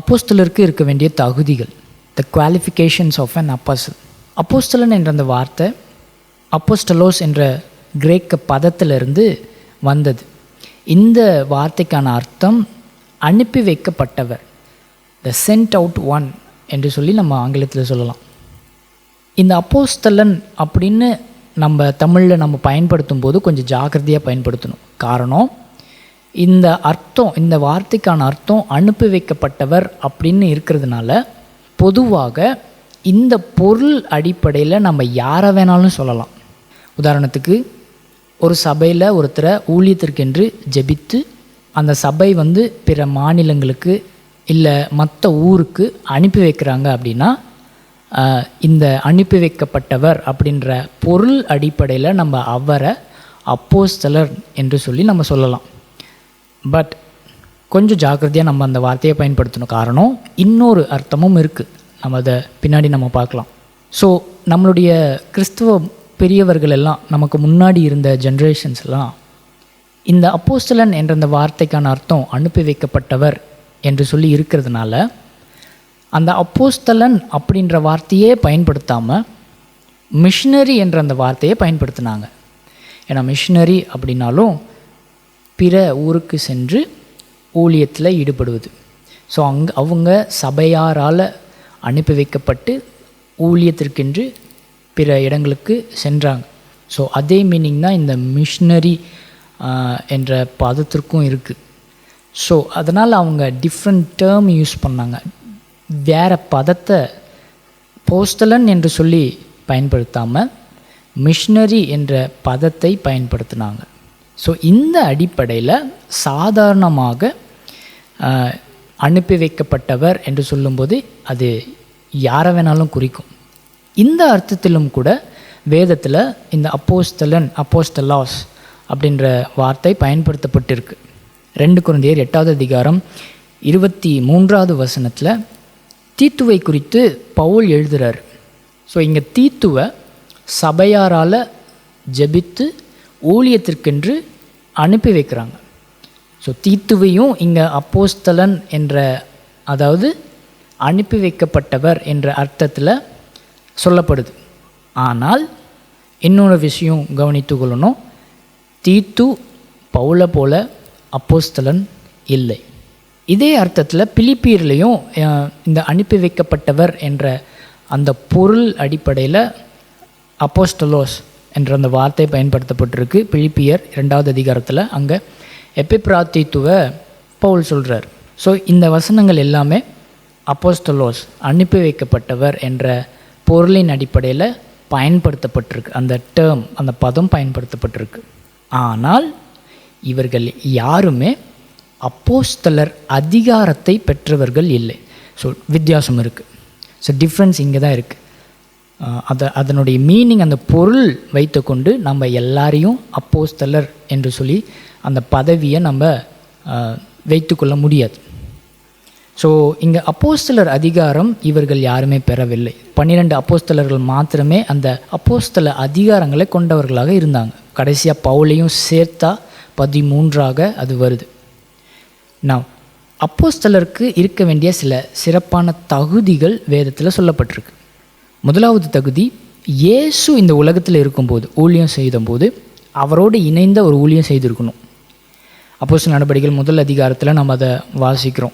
அப்போஸ்தலருக்கு இருக்க வேண்டிய தகுதிகள் the qualifications of an apostle அப்போஸ்தலன் என்ற அந்த வார்த்தை அப்போஸ்டலோஸ் என்ற கிரேக்க பதத்திலிருந்து வந்தது. இந்த வார்த்தைக்கான அர்த்தம் அனுப்பி வைக்கப்பட்டவர் த சென்ட் அவுட் ஒன் என்று சொல்லி நம்ம ஆங்கிலத்தில் சொல்லலாம். இந்த அப்போஸ்தலன் அப்படின்னு நம்ம தமிழில் நம்ம பயன்படுத்தும் போது கொஞ்சம் ஜாக்கிரதையாக பயன்படுத்தணும். காரணம் இந்த அர்த்தம் இந்த வார்த்தைக்கான அர்த்தம் அனுப்பி வைக்கப்பட்டவர் அப்படின்னு இருக்கிறதுனால பொதுவாக இந்த பொருள் அடிப்படையில் நம்ம யாரை வேணாலும் சொல்லலாம். உதாரணத்துக்கு ஒரு சபையில் ஒருத்தரை ஊழியத்திற்கென்று ஜெபித்து அந்த சபை வந்து பிற மாநிலங்களுக்கு இல்லை மற்ற ஊருக்கு அனுப்பி வைக்கிறாங்க அப்படின்னா இந்த அனுப்பி வைக்கப்பட்டவர் அப்படின்ற பொருள் அடிப்படையில் நம்ம அவரை அப்போஸ்தலர் என்று சொல்லி நம்ம சொல்லலாம். பட் கொஞ்சம் ஜாக்கிரதையாக நம்ம அந்த வார்த்தையை பயன்படுத்தணும். காரணம் இன்னொரு அர்த்தமும் இருக்குது நம்ம அதை பின்னாடி நம்ம பார்க்கலாம். ஸோ நம்மளுடைய கிறிஸ்துவ பெரியவர்கள் எல்லாம் நமக்கு முன்னாடி இருந்த ஜென்ரேஷன்ஸ் எல்லாம் இந்த அப்போஸ்தலன் என்ற அந்த வார்த்தைக்கான அர்த்தம் அனுப்பி வைக்கப்பட்டவர் என்று சொல்லி இருக்கிறதுனால அந்த அப்போஸ்தலன் அப்படின்ற வார்த்தையே பயன்படுத்தாமல் மிஷினரி என்ற அந்த வார்த்தையை பயன்படுத்தினாங்க. ஏன்னா மிஷினரி அப்படின்னாலும் பிற ஊருக்கு சென்று ஊழியத்தில் ஈடுபடுவது. ஸோ அங்கே அவங்க சபையாரால் அனுப்பி வைக்கப்பட்டு ஊழியத்திற்கென்று பிற இடங்களுக்கு சென்றாங்க. ஸோ அதே மீனிங் தான் இந்த மிஷினரி என்ற பதத்திற்கும் இருக்குது ஸோ அதனால் அவங்க டிஃப்ரெண்ட் டேர்ம் யூஸ் பண்ணாங்க. வேறு பதத்தை போஸ்டலன் என்று சொல்லி பயன்படுத்தாமல் மிஷினரி என்ற பதத்தை பயன்படுத்தினாங்க. ஸோ இந்த அடிப்படையில் சாதாரணமாக அனுப்பி வைக்கப்பட்டவர் என்று சொல்லும்போது அது யாரை வேணாலும் குறிக்கும். இந்த அர்த்தத்திலும் கூட வேதத்தில் இந்த அப்போஸ்தலன் அப்போஸ்தலாஸ் அப்படின்ற வார்த்தை பயன்படுத்தப்பட்டிருக்கு. ரெண்டு குழந்தையர் எட்டாவது அதிகாரம் இருபத்தி மூன்றாவது வசனத்தில் தீத்துவை குறித்து பவுல் எழுதுகிறார் ஸோ இங்கே தீத்துவை சபையாரால் ஜெபித்து ஊழியத்திற்கென்று அனுப்பி வைக்கிறாங்க. ஸோ தீத்துவையும் இங்கே அப்போஸ்தலன் என்ற அதாவது அனுப்பி வைக்கப்பட்டவர் என்ற அர்த்தத்தில் சொல்லப்படுது. ஆனால் இன்னொரு விஷயம் கவனித்து கொள்ளணும். தீத்து பவுல போல அப்போஸ்தலன் இல்லை. இதே அர்த்தத்தில் பிலிப்பியர்லேயும் இந்த அனுப்பி வைக்கப்பட்டவர் என்ற அந்த பொருள் அடிப்படையில் அப்போஸ்டலோஸ் என்ற அந்த வார்த்தை பயன்படுத்தப்பட்டிருக்கு. பிலிப்பியர் இரண்டாவது அதிகாரத்தில் அங்கே எப்பிப்ராத்தித்துவ பவுல் சொல்கிறார் ஸோ இந்த வசனங்கள் எல்லாமே அப்போஸ்தலோஸ் அனுப்பி வைக்கப்பட்டவர் என்ற பொருளின் அடிப்படையில் பயன்படுத்தப்பட்டிருக்கு. அந்த டேர்ம் அந்த பதம் பயன்படுத்தப்பட்டிருக்கு. ஆனால் இவர்கள் யாருமே அப்போஸ்தலர் அதிகாரத்தை பெற்றவர்கள் இல்லை. ஸோ வித்தியாசம் இருக்குது ஸோ டிஃப்ரென்ஸ் இங்கே தான் இருக்குது அதை அதனுடைய மீனிங் அந்த பொருள் வைத்துக்கொண்டு நம்ம எல்லாரையும் அப்போஸ்தலர் என்று சொல்லி அந்த பதவியை நம்ம வைத்துக்கொள்ள முடியாது. ஸோ இங்கே அப்போஸ்தலர் அதிகாரம் இவர்கள் யாருமே பெறவில்லை. பன்னிரெண்டு அப்போஸ்தலர்கள் மாத்திரமே அந்த அப்போஸ்தல அதிகாரங்களை கொண்டவர்களாக இருந்தாங்க. கடைசியாக பவுலையும் சேர்த்தா பதிமூன்றாக அது வருது. நான் அப்போஸ்தலருக்கு இருக்க வேண்டிய சில சிறப்பான தகுதிகள் வேதத்தில் சொல்லப்பட்டிருக்கு. முதலாவது தகுதி இயேசு இந்த உலகத்தில் இருக்கும்போது ஊழியம் செய்தபோது அவரோடு இணைந்த ஒரு ஊழியம் செய்திருக்கணும். அப்போஸ் நடவடிக்கைகள் முதல் அதிகாரத்தில் நம்ம அதை வாசிக்கிறோம்.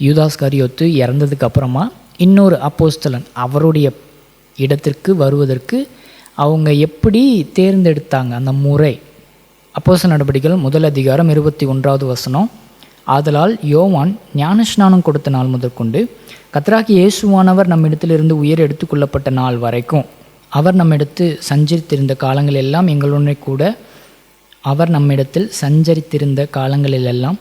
யூதாஸ் கரியோத்து இறந்ததுக்கு அப்புறமா இன்னொரு அப்போஸ்தலன் அவருடைய இடத்திற்கு வருவதற்கு அவங்க எப்படி தேர்ந்தெடுத்தாங்க? அந்த முறை. அப்போச நடவடிக்கைகள் முதல் அதிகாரம் இருபத்தி ஒன்றாவது வசனம். ஆதலால் யோவான் ஞானஸ்நானம் கொடுத்த நாள் முதற்கொண்டு கத்ராக்கி இயேசுவானவர் நம்மிடத்திலிருந்து உயிர் எடுத்துக்கொள்ளப்பட்ட நாள் வரைக்கும் அவர் நம்மிடத்து சஞ்சரித்திருந்த காலங்கள் எல்லாம் எங்களுடனே கூட அவர் நம்மிடத்தில் சஞ்சரித்திருந்த காலங்களிலெல்லாம்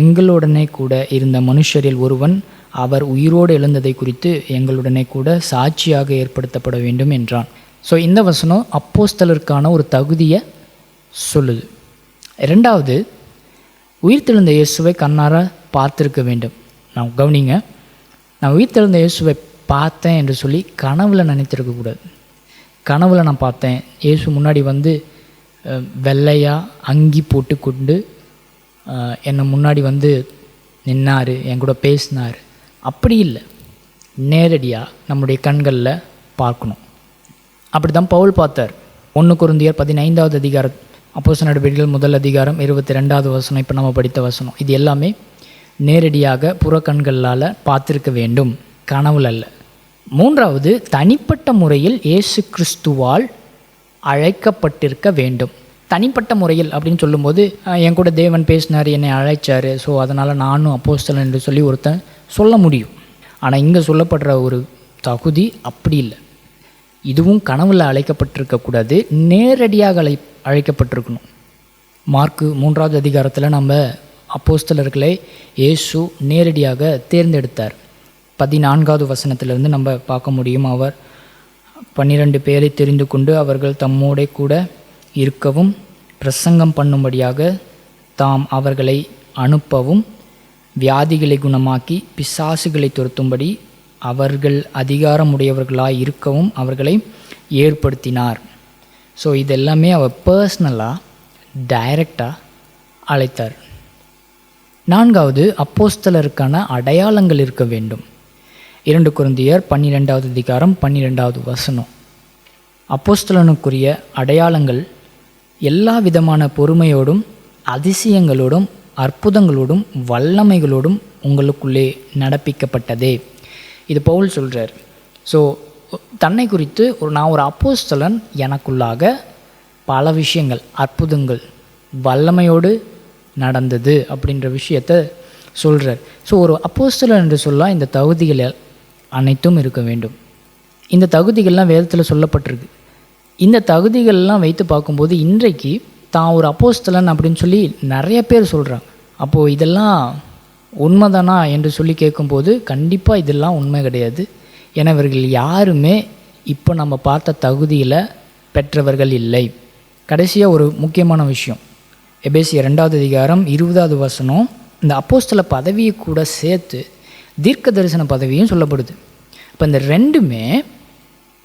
எங்களுடனே கூட இருந்த மனுஷரில் ஒருவன் அவர் உயிரோடு எழுந்ததை குறித்து எங்களுடனே கூட சாட்சியாக ஏற்படுத்தப்பட வேண்டும் என்றான். ஸோ இந்த வசனம் அப்போஸ்தலருக்கான ஒரு தகுதியை சொல்லுது. இரண்டாவது உயிர்த்தெழுந்த இயேசுவை கண்ணார பார்த்துருக்க வேண்டும். நான் கவனிங்க நான் உயிர்த்தெழுந்த இயேசுவை பார்த்தேன் என்று சொல்லி கனவில் நினைத்திருக்கக்கூடாது கனவில் நான் பார்த்தேன். இயேசு முன்னாடி வந்து வெள்ளையாக அங்கி போட்டு கொண்டு என்னை முன்னாடி வந்து நின்னார் என் கூட பேசினார். அப்படி இல்லை. நேரடியாக நம்முடைய கண்களில் பார்க்கணும். அப்படி தான் பவுல் பார்த்தார். ஒன்று குருந்தியர் பதினைந்தாவது அதிகாரம் அப்போஸ் நடவடிக்கைகள் முதல் அதிகாரம் இருபத்தி ரெண்டாவது வசனம் இப்போ நம்ம படித்த வசனம். இது எல்லாமே நேரடியாக புறக்கண்களால் பார்த்திருக்க வேண்டும். கனவுல அல்ல. மூன்றாவது தனிப்பட்ட முறையில் இயேசு கிறிஸ்துவால் அழைக்கப்பட்டிருக்க வேண்டும். தனிப்பட்ட முறையில் அப்படின்னு சொல்லும்போது என் கூட தேவன் பேசினார் என்னை அழைச்சார். ஸோ அதனால் நானும் அப்போஸ்தலன் என்று சொல்லி ஒருத்தன் சொல்ல முடியும். ஆனால் இங்கே சொல்லப்படுற ஒரு தகுதி அப்படி இல்லை. இதுவும் கனவில் அழைக்கப்பட்டிருக்கக்கூடாது நேரடியாக அழை அழைக்கப்பட்டிருக்கணும். மார்க்கு மூன்றாவது அதிகாரத்தில் நம்ம அப்போஸ்தலர்களை இயேசு நேரடியாக தேர்ந்தெடுத்தார். பதினான்காவது வசனத்திலிருந்து நம்ம பார்க்க முடியும். அவர் பன்னிரண்டு பேரை தெரிந்து கொண்டு அவர்கள் தம்மோட கூட இருக்கவும் பிரசங்கம் பண்ணும்படியாக தாம் அவர்களை அனுப்பவும் வியாதிகளை குணமாக்கி பிசாசுகளை துரத்தும்படி அவர்கள் அதிகாரமுடையவர்களாக இருக்கவும் அவர்களை ஏற்படுத்தினார். ஸோ இதெல்லாமே அவர் பர்சனலாக டைரக்டாக அழைத்தார். நான்காவது அப்போஸ்தலருக்கான அடையாளங்கள் இருக்க வேண்டும். இரண்டு குருந்தியர் பன்னிரெண்டாவது அதிகாரம் பன்னிரெண்டாவது வசனம். அப்போஸ்தலனுக்குரிய அடையாளங்கள் எல்லா விதமான பொறுமையோடும் அதிசயங்களோடும் அற்புதங்களோடும் வல்லமைகளோடும் உங்களுக்குள்ளே நடப்பிக்கப்பட்டதே. இது பவுல் சொல்கிறார் ஸோ தன்னை குறித்து ஒரு நான் ஒரு அப்போஸ்தலன் எனக்குள்ளாக பல விஷயங்கள் அற்புதங்கள் வல்லமையோடு நடந்தது அப்படின்ற விஷயத்த சொல்கிறார் ஸோ ஒரு அப்போஸ்தலர் என்று சொல்ல இந்த தகுதிகள் அனைத்தும் இருக்க வேண்டும். இந்த தகுதிகள்லாம் வேதத்தில் சொல்லப்பட்டிருக்கு. இந்த தகுதிகள்லாம் வைத்து பார்க்கும்போது இன்றைக்கு தான் ஒரு அப்போஸ்தலன் அப்படின்னு சொல்லி நிறைய பேர் சொல்கிறாங்க அப்போது இதெல்லாம் உண்மைதானா என்று சொல்லி கேட்கும்போது கண்டிப்பாக இதெல்லாம் உண்மை கிடையாது. ஏன்னா இவர்கள் யாருமே இப்போ நம்ம பார்த்த தகுதியில் பெற்றவர்கள் இல்லை. கடைசியாக ஒரு முக்கியமான விஷயம். எபேசிய ரெண்டாவது அதிகாரம் இருபதாவது வசனம் இந்த அப்போஸ்தல பதவியை கூட சேர்த்து தீர்க்க தரிசன பதவியும் சொல்லப்படுது. இப்போ இந்த ரெண்டுமே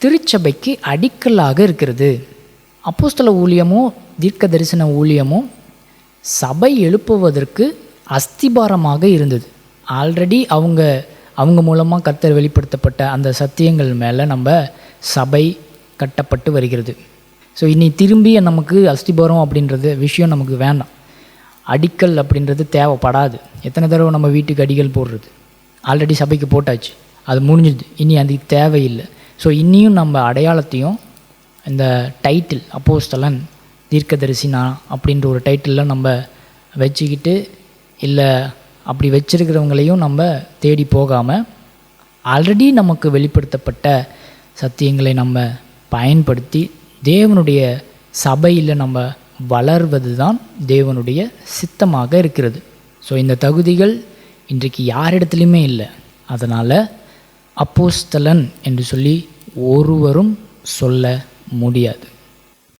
திருச்சபைக்கு அடிக்கலாக இருக்கிறது. அப்போஸ்தல ஊழியமும் தீர்க்க தரிசன ஊழியமும் சபை எழுப்புவதற்கு அஸ்திபாரமாக இருந்தது. ஆல்ரெடி அவங்க அவங்க மூலமாக கர்த்தர் வெளிப்படுத்தப்பட்ட அந்த சத்தியங்கள் மேலே நம்ம சபை கட்டப்பட்டு வருகிறது. ஸோ இனி திரும்பி நமக்கு அஸ்திபாரம் அப்படின்றது விஷயம் நமக்கு வேண்டாம். அடிக்கல் அப்படின்றது தேவைப்படாது. எத்தனை தடவை நம்ம வீட்டுக்கு அடிக்கல் போடுறது? ஆல்ரெடி சபைக்கு போட்டாச்சு. அது முடிஞ்சுது. இனி அது தேவையில்லை. ஸோ இன்னியும் நம்ம அடையாளத்தையும் இந்த டைட்டில் அப்போஸ்தலன் தீர்க்கதரிசினா அப்படின்ற ஒரு டைட்டிலில் நம்ம வச்சுக்கிட்டு இல்லை அப்படி வச்சுருக்கிறவங்களையும் நம்ம தேடி போகாமல் ஆல்ரெடி நமக்கு வெளிப்படுத்தப்பட்ட சத்தியங்களை நம்ம பயன்படுத்தி தேவனுடைய சபையில் நம்ம வளர்வது தான் தேவனுடைய சித்தமாக இருக்கிறது. ஸோ இந்த தகுதிகள் இன்றைக்கு யாரிடத்துலையுமே இல்லை. அதனால் அப்போஸ்தலன் என்று சொல்லி ஒருவரும் சொல்ல முடியாது.